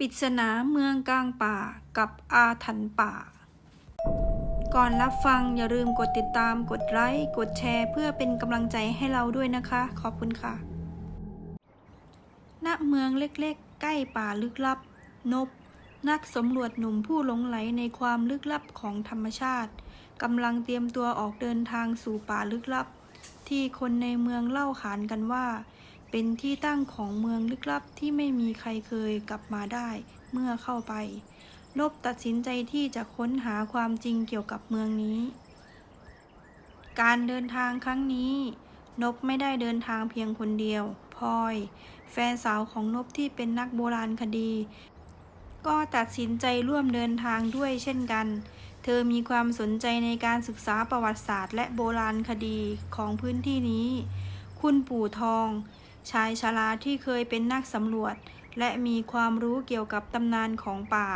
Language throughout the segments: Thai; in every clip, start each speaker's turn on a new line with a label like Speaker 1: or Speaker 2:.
Speaker 1: ปริศนาเมืองกลางป่ากับอาถรรพ์ป่า ก่อนรับฟังอย่าลืมกดติดตาม กดไลค์ กดแชร์ เพื่อเป็นกำลังใจให้เราด้วยนะคะ ขอบคุณค่ะ ณ เมืองเล็กๆ ใกล้ป่าลึกลับ นบ นักสำรวจหนุ่มผู้หลงไหลในความลึกลับของธรรมชาติกำลังเตรียมตัวออกเดินทางสู่ป่าลึกลับ ที่คนในเมืองเล่าขานกันว่า เป็นที่ตั้งของเมืองลึกลับที่ไม่มีใครเคยกลับมาได้เมื่อเข้าไปนบตัดสินใจที่จะค้นหาความจริงเกี่ยวกับเมืองนี้ การเดินทางครั้งนี้ นบไม่ได้เดินทางเพียงคนเดียวพลอย แฟนสาวของนบที่เป็นนักโบราณคดี ก็ตัดสินใจร่วมเดินทางด้วยเช่นกัน เธอมีความสนใจในการศึกษาประวัติศาสตร์ และโบราณคดีของพื้นที่นี้ คุณปู่ทอง ชายชราที่เคยเป็นนักสำรวจ และมีความรู้เกี่ยวกับตำนานของป่า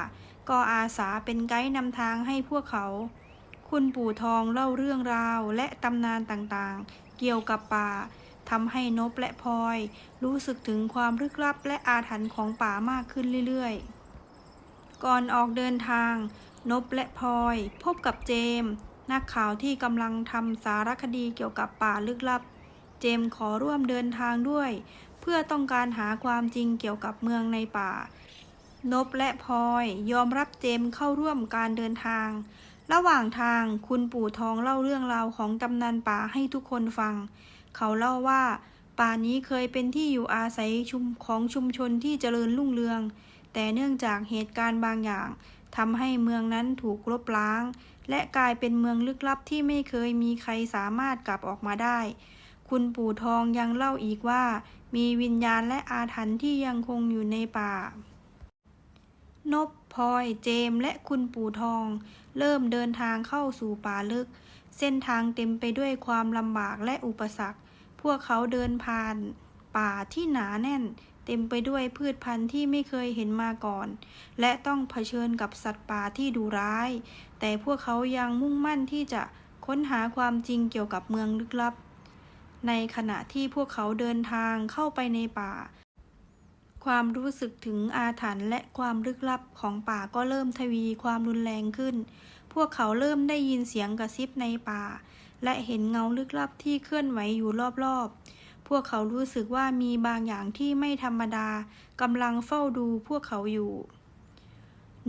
Speaker 1: ก็อาสาเป็นไกด์นำทางให้พวกเขา คุณปู่ทองเล่าเรื่องราวและตำนานต่างๆ เกี่ยวกับป่าทำให้นบและพลอย รู้สึกถึงความลึกลับและอาถรรพ์ของป่ามากขึ้นเรื่อยๆ ก่อนออกเดินทาง นบและพลอย พบกับเจมส์นักข่าวที่กำลังทำสารคดีเกี่ยวกับป่าลึกลับ เจมขอร่วมเดินทางด้วย เพื่อต้องการหาความจริงเกี่ยวกับเมืองในป่า นบและพลอยยอมรับเจมเข้าร่วมการเดินทาง ระหว่างทางคุณปู่ทองเล่าเรื่องราวของตำนานป่าให้ทุกคนฟัง เขาเล่าว่า ป่านี้เคยเป็นที่อยู่อาศัยชุมของชุมชนที่เจริญรุ่งเรือง แต่เนื่องจากเหตุการณ์บางอย่างทำให้เมืองนั้นถูกลบล้าง และกลายเป็นเมืองลึกลับที่ไม่เคยมีใครสามารถกลับออกมาได้ คุณปู่ทองยังเล่าอีกว่า มีวิญญาณและอาถรรพ์ที่ยังคงอยู่ในป่า นบพลอยเจมและคุณปู่ทอง เริ่มเดินทางเข้าสู่ป่าลึก เส้นทางเต็มไปด้วยความลำบากและอุปสรรค พวกเขาเดินผ่าน ป่าที่หนาแน่น เต็มไปด้วยพืชพันธุ์ที่ไม่เคยเห็นมาก่อน และต้องเผชิญกับสัตว์ป่าที่ดุร้าย แต่พวกเขายังมุ่งมั่นที่จะค้นหาความจริงเกี่ยวกับเมืองลึกลับ ในขณะที่พวกเขาเดินทางเข้าไปในป่า ความรู้สึกถึงอาถรรพ์และความลึกลับของป่าก็เริ่มทวีความรุนแรงขึ้น พวกเขาเริ่มได้ยินเสียงกระซิบในป่า และเห็นเงาลึกลับที่เคลื่อนไหวอยู่รอบๆ พวกเขารู้สึกว่ามีบางอย่างที่ไม่ธรรมดากำลังเฝ้าดูพวกเขาอยู่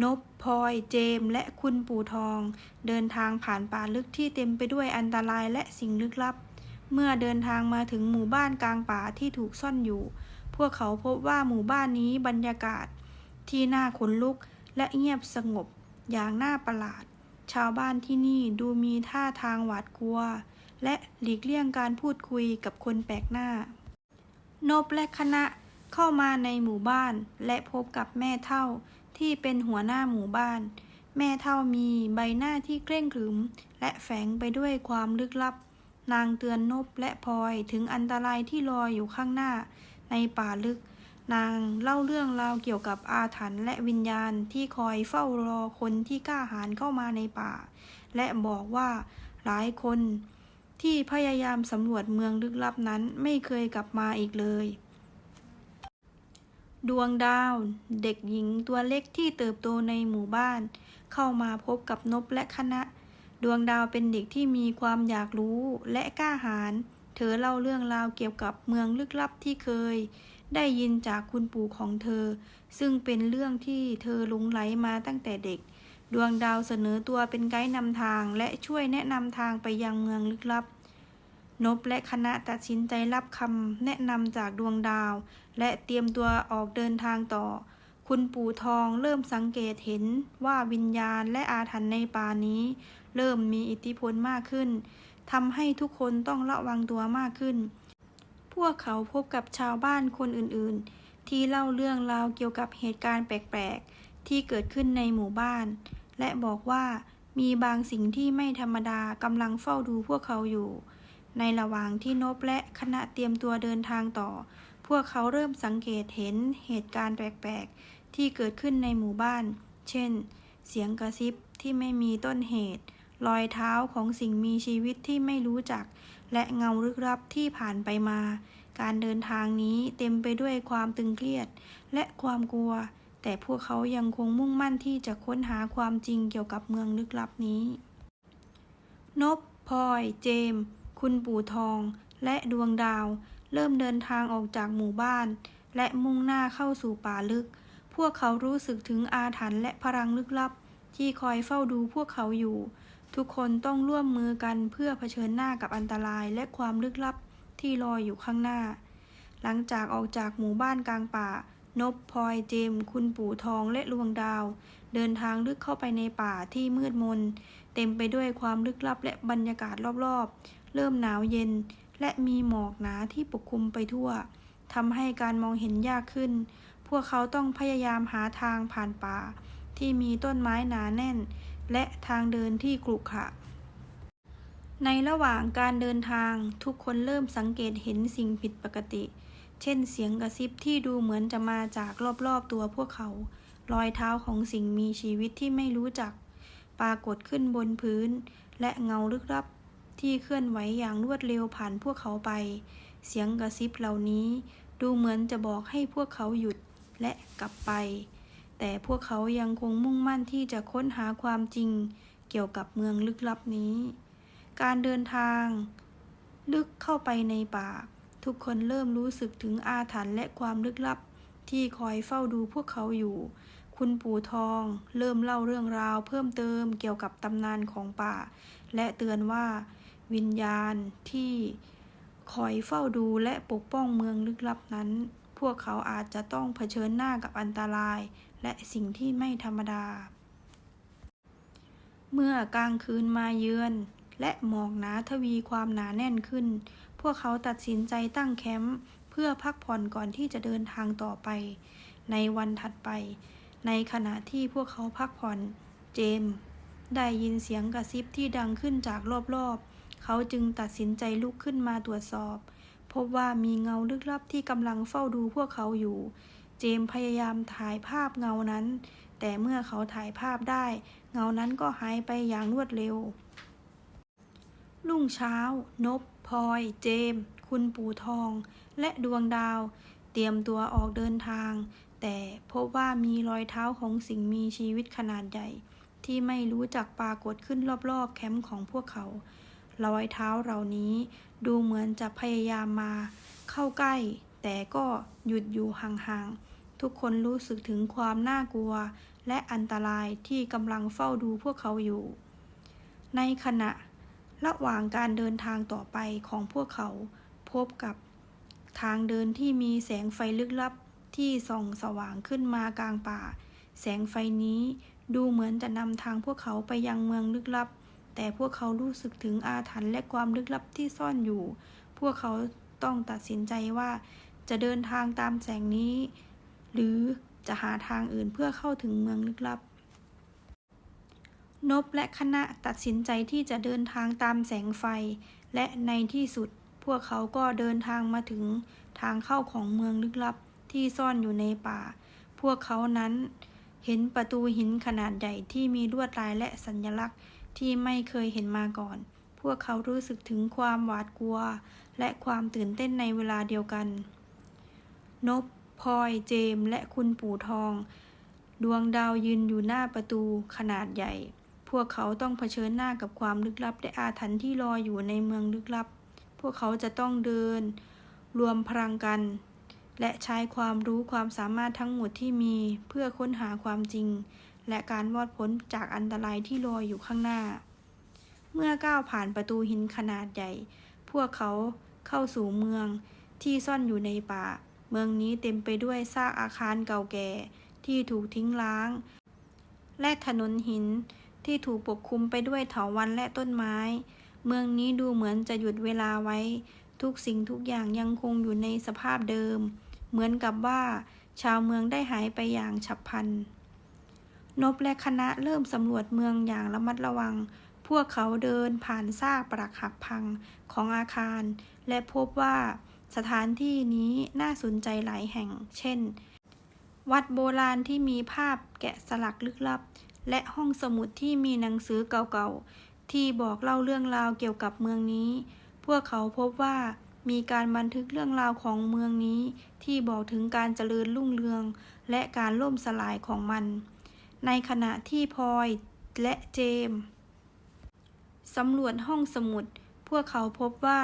Speaker 1: นบพลอยเจมส์และคุณปู่ทอง เดินทางผ่านป่าลึกที่เต็มไปด้วยอันตรายและสิ่งลึกลับ เมื่อเดินทางมาถึงหมู่บ้านกลางป่าที่ถูกซ่อนอยู่ พวกเขาพบว่าหมู่บ้านนี้บรรยากาศ ที่น่าขนลุกและเงียบสงบอย่างน่าประหลาด ชาวบ้านที่นี่ดูมีท่าทางหวาดกลัว และหลีกเลี่ยงการพูดคุยกับคนแปลกหน้า นบและคณะเข้ามาในหมู่บ้านและพบกับแม่เท่าที่เป็นหัวหน้าหมู่บ้าน แม่เท่ามีใบหน้าที่เคร่งขรึม และแฝงไปด้วยความลึกลับ นางเตือนนบและพลอยถึงอันตรายที่รออยู่ข้างหน้า ในป่าลึก นางเล่าเรื่องราวเกี่ยวกับอาถรรพ์และวิญญาณที่คอยเฝ้ารอคนที่กล้าหาญเข้ามาในป่า และบอกว่าหลายคนที่พยายามสำรวจเมืองลึกลับนั้นไม่เคยกลับมาอีกเลย ดวงดาว เด็กหญิงตัวเล็กที่เติบโตในหมู่บ้าน เข้ามาพบกับนบและคณะ ดวงดาวเป็นเด็กที่มีความอยากรู้และกล้าหาญ เธอเล่าเรื่องราวเกี่ยวกับเมืองลึกลับที่เคย ได้ยินจากคุณปู่ของเธอ ซึ่งเป็นเรื่องที่เธอหลงไหลมาตั้งแต่เด็ก ดวงดาวเสนอตัวเป็นไกด์นำทางและช่วยแนะนำทางไปยังเมืองลึกลับ นบและคณะตัดสินใจรับคำแนะนำจากดวงดาว และเตรียมตัวออกเดินทางต่อ คุณปู่ทองเริ่มสังเกตเห็นว่าวิญญาณและอาถรรพ์ในป่านี้ เริ่มมีอิทธิพลมากขึ้นทำให้ทุกคนต้องระวังตัวมากขึ้น พวกเขาพบกับชาวบ้านคนอื่นๆ ที่เล่าเรื่องราวเกี่ยวกับเหตุการณ์แปลกๆ ที่เกิดขึ้นในหมู่บ้าน และบอกว่ามีบางสิ่งที่ไม่ธรรมดากำลังเฝ้าดูพวกเขาอยู่ ในระหว่างที่นบและคณะเตรียมตัวเดินทางต่อ พวกเขาเริ่มสังเกตเห็นเหตุการณ์แปลกๆ ที่เกิดขึ้นในหมู่บ้าน เช่น เสียงกระซิบที่ไม่มีต้นเหตุ รอยเท้าของสิ่งมีชีวิตที่ไม่รู้จัก และเงาลึกลับที่ผ่านไปมา การเดินทางนี้เต็มไปด้วยความตึงเครียด และความกลัว แต่พวกเขายังคงมุ่งมั่นที่จะค้นหาความจริงเกี่ยวกับเมืองลึกลับนี้ นบพลอย เจม คุณปู่ทอง และดวงดาว เริ่มเดินทางออกจากหมู่บ้าน และมุ่งหน้าเข้าสู่ป่าลึก พวกเขารู้สึกถึงอาถรรพ์และพลังลึกลับ ที่คอยเฝ้าดูพวกเขาอยู่ ทุกคนต้องร่วมมือกันเพื่อเผชิญหน้ากับอันตรายและความลึกลับที่รออยู่ข้างหน้า หลังจากออกจากหมู่บ้านกลางป่า นบพลอยเจม คุณปู่ทองและลวงดาว เดินทางลึกเข้าไปในป่าที่มืดมน เต็มไปด้วยความลึกลับและบรรยากาศรอบๆ เริ่มหนาวเย็น และมีหมอกหนาที่ปกคลุมไปทั่วทำให้การมองเห็นยากขึ้น พวกเขาต้องพยายามหาทางผ่านป่า ที่มีต้นไม้หนาแน่น และทางเดินที่กรุขระในระหว่างการเดินทางทุกคนเริ่มสังเกตเห็นสิ่งผิดปกติ เช่นเสียงกระซิบที่ดูเหมือนจะมาจากรอบๆตัวพวกเขา รอยเท้าของสิ่งมีชีวิตที่ไม่รู้จัก ปรากฏขึ้นบนพื้น และเงาลึกลับที่เคลื่อนไหวอย่างรวดเร็วผ่านพวกเขาไป เสียงกระซิบเหล่านี้ ดูเหมือนจะบอกให้พวกเขาหยุดและกลับไป แต่พวกเขายังคงมุ่งมั่นที่จะค้นหาความจริงเกี่ยวกับเมืองลึกลับนี้ การเดินทาง ลึกเข้าไปในป่า ทุกคนเริ่มรู้สึกถึงอาถรรพ์และความลึกลับ ที่คอยเฝ้าดูพวกเขาอยู่ คุณปู่ทอง เริ่มเล่าเรื่องราว เพิ่มเติมเกี่ยวกับตำนานของป่า และเตือนว่า วิญญาณที่คอยเฝ้าดูและปกป้องเมืองลึกลับนั้น พวกเขาอาจจะต้องเผชิญหน้ากับอันตราย และสิ่งที่ไม่ธรรมดา เมื่อกลางคืนมาเยือน และหมอกหนาทวีความหนาแน่นขึ้น พวกเขาตัดสินใจตั้งแคมป์เพื่อพักผ่อนก่อนที่จะเดินทางต่อไป ในวันถัดไป ในขณะที่พวกเขาพักผ่อน เจมส์ได้ยินเสียงกระซิบที่ดังขึ้นจากรอบๆ เขาจึงตัดสินใจลุกขึ้นมาตรวจสอบ พบว่ามีเงาลึกลับที่กำลังเฝ้าดูพวกเขาอยู่ เจมพยายามถ่ายภาพเงานั้น แต่เมื่อเขาถ่ายภาพได้ เงานั้นก็หายไปอย่างรวดเร็ว รุ่งเช้า นบพลอย เจม คุณปู่ทอง และดวงดาว เตรียมตัวออกเดินทาง แต่พบว่ามีรอยเท้าของสิ่งมีชีวิตขนาดใหญ่ ที่ไม่รู้จักปรากฏขึ้นรอบๆ แคมป์ของพวกเขา รอยเท้าเหล่านี้ ดูเหมือนจะพยายามมา เข้าใกล้ แต่ก็หยุดอยู่ห่างๆ ทุกคนรู้สึกถึงความน่ากลัว และอันตรายที่กำลังเฝ้าดูพวกเขาอยู่ ในขณะ ระหว่างการเดินทางต่อไปของพวกเขา พบกับ ทางเดินที่มีแสงไฟลึกลับที่ส่องสว่างขึ้นมากลางป่า แสงไฟนี้ดูเหมือนจะนำทางพวกเขาไปยังเมืองลึกลับ แต่พวกเขารู้สึกถึงอาถรรพ์และความลึกลับที่ซ่อนอยู่ พวกเขาต้องตัดสินใจว่าจะเดินทางตามแสงนี้ หรือจะหาทางอื่นเพื่อเข้าถึงเมืองลึกลับ นบและคณะตัดสินใจที่จะเดินทางตามแสงไฟ และในที่สุดพวกเขาก็เดินทางมาถึงทางเข้าของเมืองลึกลับที่ซ่อนอยู่ในป่า พวกเขานั้นเห็นประตูหินขนาดใหญ่ที่มีลวดลายและสัญลักษณ์ ที่ไม่เคยเห็นมาก่อน พวกเขารู้สึกถึงความหวาดกลัว และความตื่นเต้นในเวลาเดียวกัน นบพลอยเจม และคุณปู่ทอง ดวงดาวยืนอยู่หน้าประตูขนาดใหญ่ พวกเขาต้องเผชิญหน้ากับความลึกลับและอาถรรพ์ที่รออยู่ในเมืองลึกลับ พวกเขาจะต้องเดิน รวมพลังกัน และใช้ความรู้ความสามารถทั้งหมดที่มีเพื่อค้นหาความจริง และการรอดพ้นจากอันตรายที่รออยู่ข้างหน้า เมื่อก้าวผ่านประตูหินขนาดใหญ่ พวกเขาเข้าสู่เมืองที่ซ่อนอยู่ในป่า เมืองนี้เต็มไปด้วยซากอาคารเก่าแก่ที่ถูกทิ้งร้าง และถนนหินที่ถูกปกคลุมไปด้วยเถาวัลย์และต้นไม้ เมืองนี้ดูเหมือนจะหยุดเวลาไว้ ทุกสิ่งทุกอย่างยังคงอยู่ในสภาพเดิม เหมือนกับว่า ชาวเมืองได้หายไปอย่างฉับพลัน นบและคณะเริ่มสำรวจเมืองอย่างระมัดระวัง พวกเขาเดินผ่านซากปรักหักพังของอาคาร และพบว่าสถานที่นี้น่าสนใจหลายแห่ง เช่น วัดโบราณที่มีภาพแกะสลักลึกลับ และห้องสมุดที่มีหนังสือเก่าๆ ที่บอกเล่าเรื่องราวเกี่ยวกับเมืองนี้ พวกเขาพบว่ามีการบันทึกเรื่องราวของเมืองนี้ ที่บอกถึงการเจริญรุ่งเรือง และการล่มสลายของมัน ในขณะที่พลอยและเจมส์สำรวจห้องสมุด พวกเขาพบว่า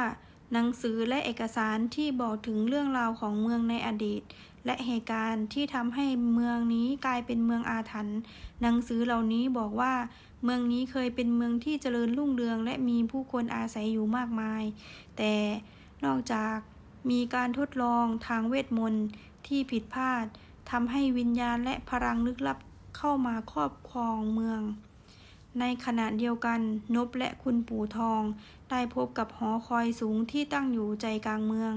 Speaker 1: หนังสือและเอกสารที่บอกถึงเรื่องราวของเมืองในอดีต และเหตุการณ์ที่ทำให้เมืองนี้กลายเป็นเมืองอาถรรพ์หนังสือเหล่านี้บอกว่า เมืองนี้เคยเป็นเมืองที่เจริญรุ่งเรืองและมีผู้คนอาศัยอยู่มากมาย แต่นอกจากมีการทดลองทางเวทมนต์ที่ผิดพลาดทำให้วิญญาณและพลังลึกลับ เข้ามาครอบครองเมือง ในขณะเดียวกันนบและคุณปู่ทอง ได้พบกับหอคอยสูงที่ตั้งอยู่ใจกลางเมือง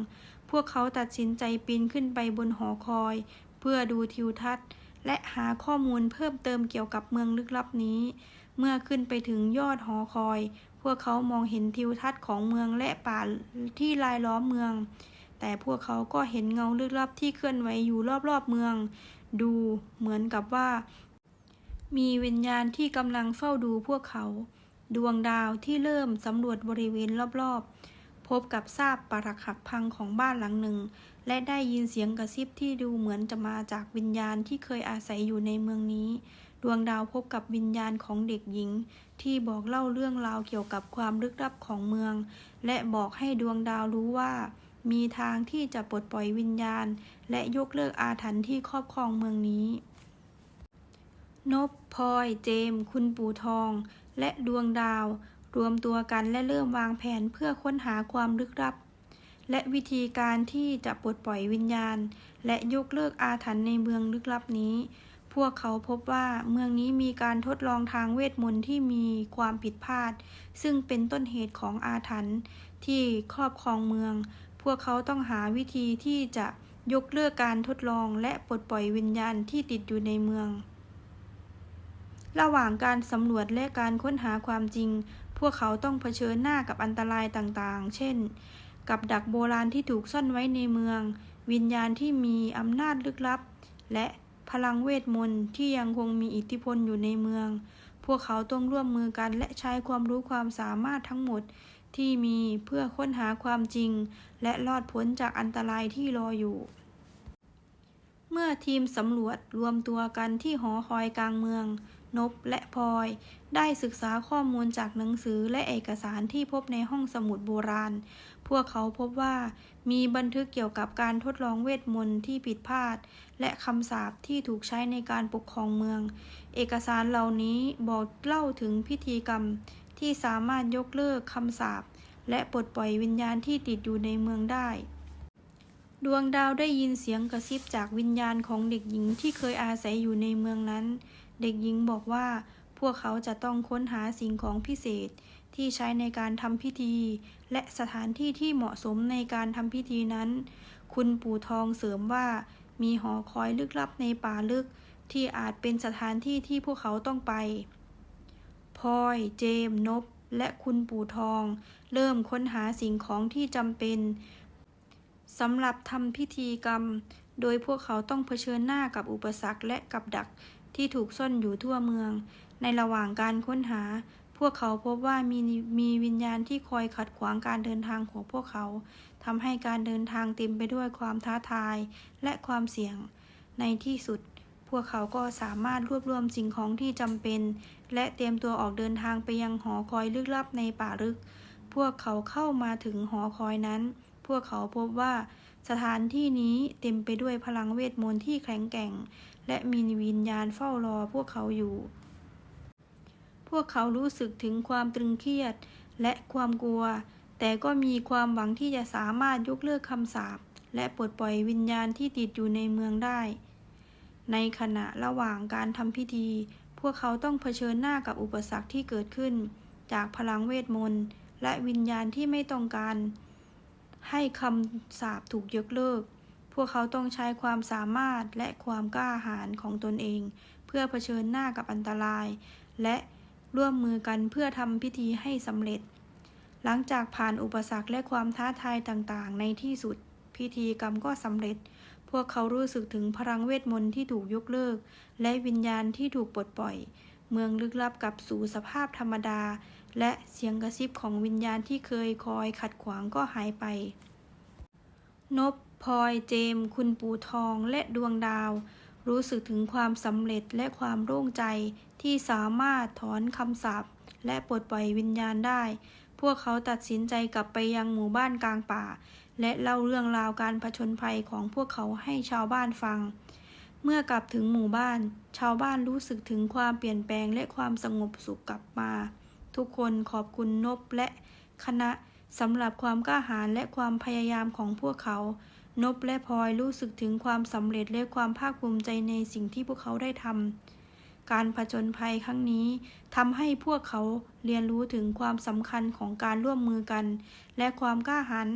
Speaker 1: พวกเขาตัดสินใจปีนขึ้นไปบนหอคอย เพื่อดูทิวทัศน์ และหาข้อมูลเพิ่มเติมเกี่ยวกับเมืองลึกลับนี้ เมื่อขึ้นไปถึงยอดหอคอย พวกเขามองเห็นทิวทัศน์ของเมืองและป่าที่รายล้อมเมืองแต่พวกเขาก็เห็นเงาลึกลับที่เคลื่อนไหวอยู่รอบๆเมือง ดูเหมือนกับว่า มีวิญญาณที่กำลังเฝ้าดูพวกเขา ดวงดาวที่เริ่มสำรวจบริเวณรอบๆ พบกับซากปรักหักพังของบ้านหลังหนึ่ง และได้ยินเสียงกระซิบที่ดูเหมือนจะมาจากวิญญาณที่เคยอาศัยอยู่ในเมืองนี้ ดวงดาวพบกับวิญญาณของเด็กหญิง ที่บอกเล่าเรื่องราวเกี่ยวกับความลึกลับของเมือง และบอกให้ดวงดาวรู้ว่ามีทางที่จะปลดปล่อยวิญญาณ และยกเลิกอาถรรพ์ที่ครอบครองเมืองนี้ นบพลอย เจม คุณปู่ทอง และดวงดาว รวมตัวกันและเริ่มวางแผนเพื่อค้นหาความลึกลับ และวิธีการที่จะปลดปล่อยวิญญาณ และยกเลิกอาถรรพ์ในเมืองลึกลับนี้ พวกเขาพบว่าเมืองนี้มีการทดลองทางเวทมนต์ที่มีความผิดพลาด ซึ่งเป็นต้นเหตุของอาถรรพ์ที่ครอบครองเมือง พวกเขาต้องหาวิธีที่จะยกเลิกการทดลองและปลดปล่อยวิญญาณที่ติดอยู่ในเมือง ระหว่างการสำรวจและการค้นหาความจริง พวกเขาต้องเผชิญหน้ากับอันตรายต่างๆ เช่น กับดักโบราณที่ถูกซ่อนไว้ในเมือง วิญญาณที่มีอำนาจลึกลับ และพลังเวทมนต์ที่ยังคงมีอิทธิพลอยู่ในเมือง พวกเขาต้องร่วมมือกันและใช้ความรู้ความสามารถทั้งหมดที่มีเพื่อค้นหาความจริง และรอดพ้นจากอันตรายที่รออยู่ เมื่อทีมสำรวจรวมตัวกันที่หอคอยกลางเมือง นบและพลอย ได้ศึกษาข้อมูลจากหนังสือและเอกสารที่พบในห้องสมุดโบราณ พวกเขาพบว่ามีบันทึกเกี่ยวกับการทดลองเวทมนต์ที่ผิดพลาด และคำสาปที่ถูกใช้ในการปกครองเมือง เอกสารเหล่านี้บอกเล่าถึงพิธีกรรมที่สามารถยกเลิกคำสาปและปลดปล่อยวิญญาณที่ติดอยู่ในเมืองได้ ดวงดาวได้ยินเสียงกระซิบจากวิญญาณของเด็กหญิงที่เคยอาศัยอยู่ในเมืองนั้น เด็กหญิงบอกว่า พวกเขาจะต้องค้นหาสิ่งของพิเศษที่ใช้ในการทำพิธี และสถานที่ที่เหมาะสมในการทำพิธีนั้น คุณปู่ทองเสริมว่า มีหอคอยลึกลับในป่าลึก ที่อาจเป็นสถานที่ที่พวกเขาต้องไปพลอย เจมนบ และคุณปู่ทอง เริ่มค้นหาสิ่งของที่จำเป็นสำหรับทำพิธีกรรม โดยพวกเขาต้องเผชิญหน้ากับอุปสรรคและกับดัก ที่ถูกซ่อนอยู่ทั่วเมือง ในระหว่างการค้นหา พวกเขาพบว่ามีมีวิญญาณที่คอยขัดขวางการเดินทางของพวกเขา ทำให้การเดินทางเต็มไปด้วยความท้าทายและความเสี่ยง ในที่สุด พวกเขาก็สามารถรวบรวมสิ่งของที่จำเป็น และเตรียมตัวออกเดินทางไปยังหอคอยลึกลับในป่าลึก พวกเขาเข้ามาถึงหอคอยนั้น พวกเขาพบว่าสถานที่นี้เต็มไปด้วยพลังเวทมนต์ที่แข็งแกร่ง และมีวิญญาณเฝ้ารอพวกเขาอยู่ พวกเขารู้สึกถึงความตรึงเครียดและความกลัว แต่ก็มีความหวังที่จะสามารถยกเลิกคำสาปและปลดปล่อยวิญญาณที่ติดอยู่ในเมืองได้ ในขณะระหว่างการทำพิธี พวกเขาต้องเผชิญหน้ากับอุปสรรคที่เกิดขึ้น จากพลังเวทมนต์และวิญญาณที่ไม่ต้องการ ให้คำสาปถูกยกเลิก พวกเขาต้องใช้ความสามารถและความกล้าหาญของตนเอง เพื่อเผชิญหน้ากับอันตราย และร่วมมือกันเพื่อทำพิธีให้สำเร็จ หลังจากผ่านอุปสรรคและความท้าทายต่างๆ ในที่สุด พิธีกรรมก็สำเร็จ พวกเขารู้สึกถึงพลังเวทมนต์ที่ถูกยกเลิก และวิญญาณที่ถูกปลดปล่อย เมืองลึกลับกลับสู่สภาพธรรมดา และเสียงกระซิบของวิญญาณที่เคยคอยขัดขวางก็หายไป นบ พลอยเจม คุณปู่ทองและดวงดาว รู้สึกถึงความสำเร็จและความโล่งใจที่สามารถถอนคำสาปและปลดปล่อยวิญญาณได้ พวกเขาตัดสินใจกลับไปยังหมู่บ้านกลางป่า และเล่าเรื่องราวการผจญภัยของพวกเขาให้ชาวบ้านฟัง เมื่อกลับถึงหมู่บ้าน ชาวบ้านรู้สึกถึงความเปลี่ยนแปลงและความสงบสุขกลับมา ทุกคนขอบคุณนบและคณะสำหรับความกล้าหาญและความพยายามของพวกเขา นบและพลอยรู้สึกถึงความสำเร็จและความภาคภูมิใจในสิ่งที่พวกเขาได้ทำ การผจญภัยครั้งนี้ทำให้พวกเขาเรียนรู้ถึงความสำคัญของการร่วมมือกัน และความกล้าหาญ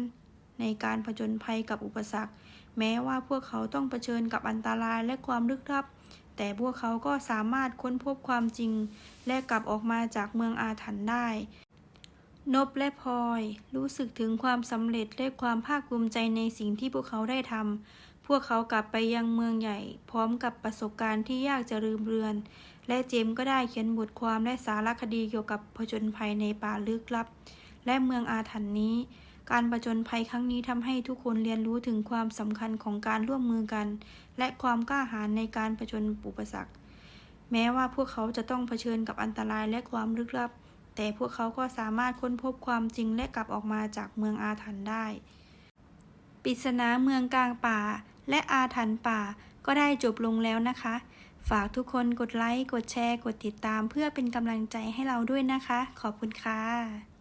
Speaker 1: ในการผจญภัยกับอุปสรรค แม้ว่าพวกเขาต้องเผชิญกับอันตรายและความลึกลับ แต่พวกเขาก็สามารถค้นพบความจริง และกลับออกมาจากเมืองอาถรรพ์ได้ นบและพลอย รู้สึกถึงความสำเร็จและความภาคภูมิใจในสิ่งที่พวกเขาได้ทำ พวกเขากลับไปยังเมืองใหญ่ พร้อมกับประสบการณ์ที่ยากจะลืมเลือน และเจมส์ก็ได้เขียนบทความและสารคดีเกี่ยวกับผจญภัยในป่าลึกลับ และเมืองอาถรรพ์นี้ การผจญภัยครั้งนี้ทำให้ทุกคนเรียนรู้ถึงความสำคัญของการร่วมมือกัน และความกล้าหาญในการผจญอุปสรรค แม้ว่าพวกเขาจะต้องเผชิญกับอันตรายและความลึกลับ แต่พวกเขาก็สามารถค้นพบความจริงและกลับออกมาจากเมืองอาถรรพ์ได้ ปริศนาเมืองกลางป่า และอาถรรพ์ป่าก็ได้จบลงแล้วนะคะ ฝากทุกคนกดไลค์ กดแชร์ กดติดตาม เพื่อเป็นกำลังใจให้เราด้วยนะคะ ขอบคุณค่ะ